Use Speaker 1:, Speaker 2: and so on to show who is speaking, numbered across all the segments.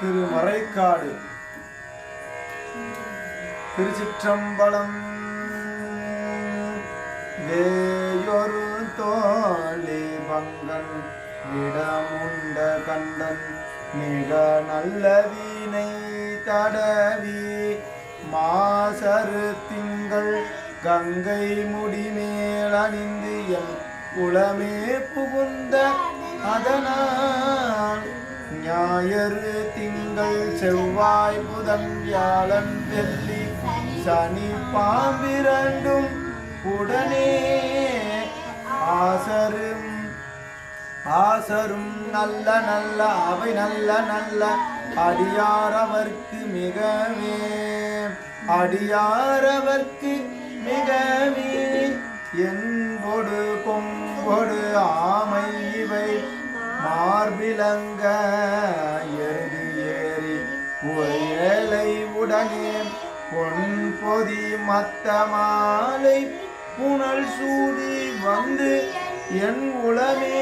Speaker 1: திருமறைக்காடு திருச்சிற்றம்பலம். வேயொரு தோழி பங்கன் இடமுண்ட கண்டன் மிக நல்ல வீணை தடவி மாசரு திங்கள் கங்கை முடிமேல் அணிந்து எம் உளமே புகுந்த அதனால் ஞாயிறு திங்கள் செவ்வாய் புதன் வியாழன் வெள்ளி சனி பாம்பிரண்டும் உடனே ஆசரும். ஆசரும் நல்ல நல்ல அவை நல்ல நல்ல அடியாரவர்க்கு மிகவே. அடியாரவர்க்கு மிகவே. என்பொடு கொம்பொடு ஆமை இவை. மார்பிலங்க எருது ஏறி புயலை உடனே பொன் பொதி மத்த மாலை புனல் சூடி வந்து என் உளமே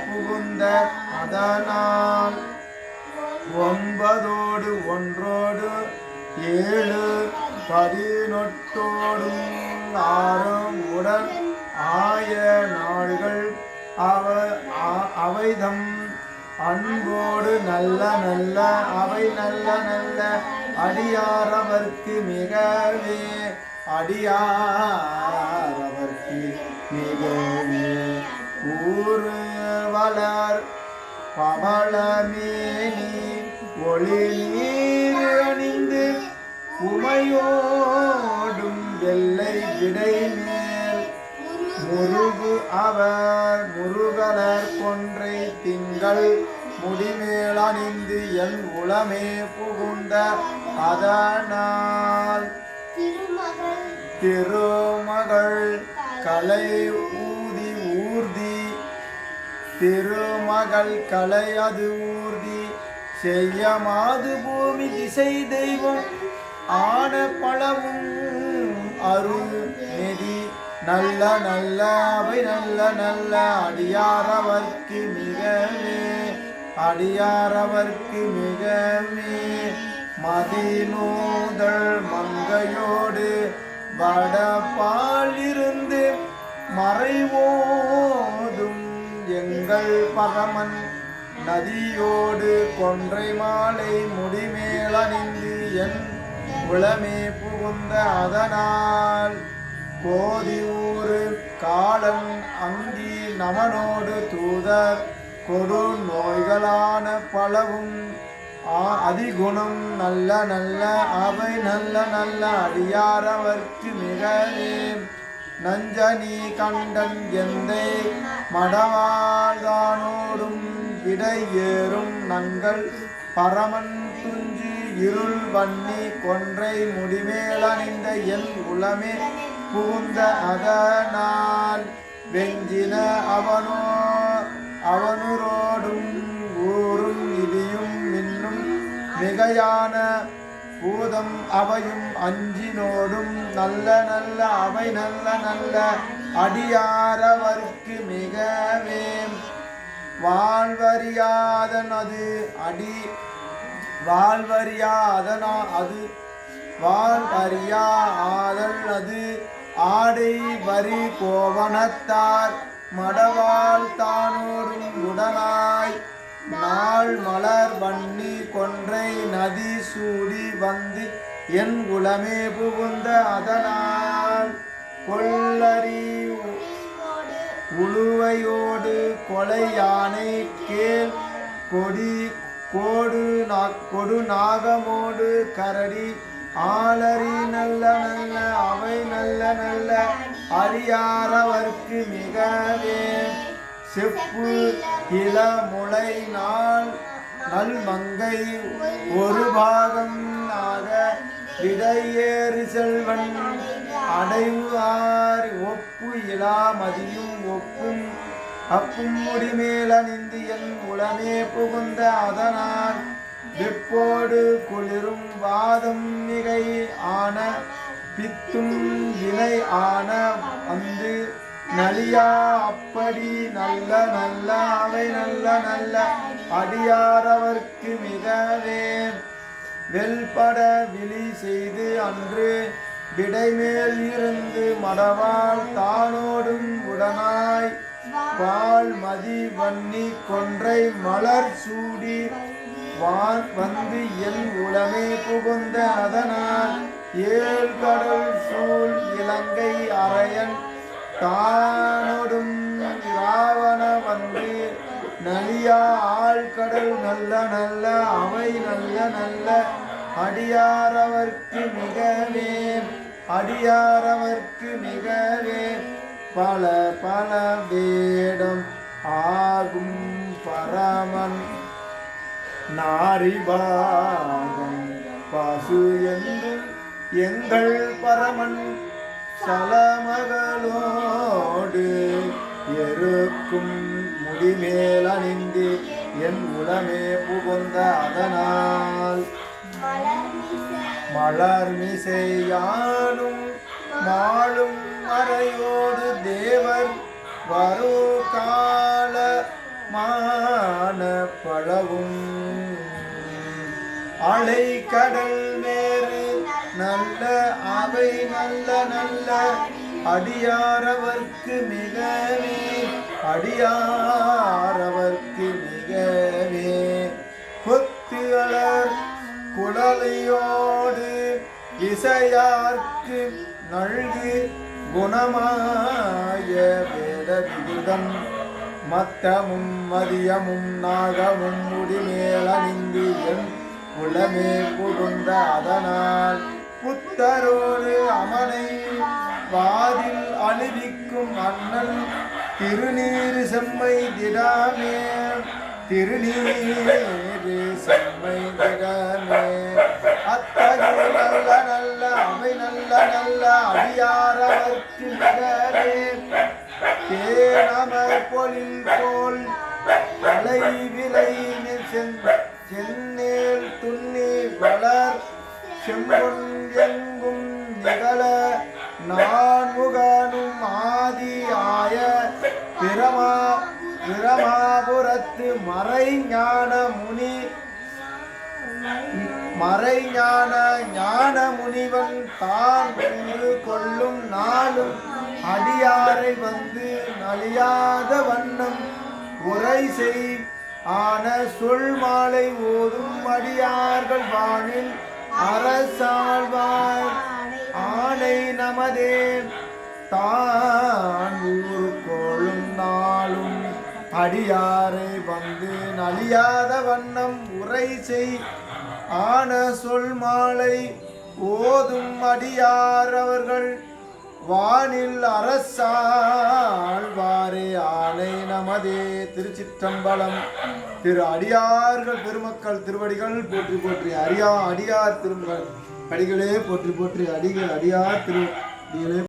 Speaker 1: புகுந்த அதனால். ஒன்பதோடு ஒன்றோடு ஏழு பதினொட்டோடும் ஆறும் உடன் ஆய நாள்கள் அவ அவைதம் அன்போடு நல்ல நல்ல அவை நல்ல நல்ல அடியாரவர்க்கு மிகவே அடியாரவர்க்கு மிகவே. ஊரு வளர் பவளமேனி ஒளி நீர் அணிந்து உமையோடும் வெள்ளை விடைமே. முருகு அவர் முருகலர் கொன்றை திங்கள் முடிமேலணிந்து என் உளமே புகுந்த அதனால்.
Speaker 2: திருமகள்
Speaker 1: கலை ஊதி ஊர்தி திருமகள் கலை அது ஊர்தி செய்ய மாது பூமி திசை தெய்வம் ஆன பழவும் அருள் நெதி நல்ல நல்ல அவை நல்ல நல்ல அடியாரவர்க்கு மிகவே அடியாரவர்க்கு மிகவே. மதிநூதல் மங்கையோடு வடபாலிருந்து மறைவோதும் எங்கள் பகமன். நதியோடு கொன்றை மாலை முடிமேலணிந்து என் உளமே புகுந்த அதனால் கோதியூரு காலன் அங்கி நமனோடு தூதர் கொடு நோய்களான பலவும் அதிகுணம் நல்ல நல்ல அவை நல்ல நல்ல அடியாரவர்க்கு மிகவே. நஞ்சனி கண்டன் எந்தை மடவாழ்தானோடும் இடையேறும் நங்கள் பரமன் துஞ்சி இருள் வன்னி கொன்றை முடிமேலணிந்த என் உளமே. பூந்த அதனால் வெஞ்சின அவனோ அவனுரோடும் ஊரும் இடியும் மின்னும் மிகையான பூதம் அவையும் அஞ்சினோடும் நல்ல நல்ல அவை நல்ல நல்ல அடியாரவர்க்கு மிகவே. வாழ்வறியாதன் அது அடி வாழ்வறியாதனா அது வாழ்வறியா ஆதல் அது ஆடை வரி கோவணத்தார் மடவாள் தானோரும் உடனாய். நாள் மலர் வன்னி கொன்றை நதி சூடி வந்து என் குலமே புகுந்த அதனால். கொல்லறி உழுவையோடு கொலை யானை கேள் கொடி கோடு நா- கொடு நாகமோடு கரடி ஆளறி நல்ல நல்ல அவை நல்ல நல்ல அறியாரவர்க்கு மிகவே. செப்பு இளமுளை நாள் நல் மங்கை ஒரு பாகம் ஆக விடையேறு செல்வன் அடைவார் ஒப்பு இலா மதியும் ஒப்பும் அப்பும் முடிமேலணிந்து என் உளமே புகுந்த அதனால் வெப்போடு குளிரும் வாதம் மிகை ஆன பித்தும் இலை ஆன வந்து நலியா அப்படி நல்ல நல்ல அவை நல்ல நல்ல அடியாரவர்க்கு மிகவே. வெல்பட விழி செய்து அன்று விடைமேல் இருந்து மடவாள் தானோடும் உடனாய் பால் மதி வன்னி கொன்றை மலர் சூடி வான் வந்து என் உளமே புகுந்த அதனால் ஏழ் கடல் சூழ் இலங்கை அரையன் தானொடும் ராவண வந்து நலியா ஆழ்கடல் நல்ல நல்ல அவை நல்ல நல்ல அடியாரவர்க்கு மிகவே அடியாரவர்க்கு மிகவே பல பல வேடம் ஆகும் பரமன் நாரிபாகம் பசு என்று எங்கள் பரமன் சலமகளோடு எருக்கும் முடிமேல் அணிந்து என் உளமே புகுந்த அதனால். மலர் மிசையானும் மாளும் மறையோடு தேவர் வரும் கால மான பழவும். அலை கடல் வேறு நல்ல அவை நல்ல நல்ல அடியாரவர்க்கு மிகவே அடியாரவர்க்கு மிகவே. கொத்துகளர் குழலையோடு இசையார்க்கு நல்கு குணமாய வேத விகிதம் மத்தமும் மதியமும் நாகமும் முடிமேல் அணிந்து என் உளமே புகுந்த அதனால் புத்தரோடு அமனை வாதில் அணிவிக்கும் அண்ணன் திருநீர் செம்மை திடாமே திருநீறு செம்மை திடாமே. அத்தகைய நல்ல நல்ல அவை நல்ல நல்ல அடியாரவர்க்கு மிகவே தேனமர் பொழில் போல் அலை விலை சென்னேல் துண்ணி வளர் செம்பொன் மறைஞான ஞான முனிவன் தான் என்று கொள்ளும் நாளும் அடியாரை வந்து நலியாத வண்ணம் உரை செய். ஆன சொல் மாலை ஓதும் அடியார்கள் வானில் அரசாழ்வார். ஆனை நமதே தான் ஊர் கொள்ளும் நாளும் அடியாரை வந்து நலியாத வண்ணம் உரை செய். ஆன சொல் மாலை ஓதும் அடியார் அவர்கள். வானில் அரசாழ்வாரே ஆணை நமதே திருச்சிற்றம்பலம். திரு அடியார்கள் பெருமக்கள் திருவடிகள் போற்றி போற்றி அடியா அடியார் திருமகள் அடிகளே போற்றி போற்றி அடிகள் அடியார் திரு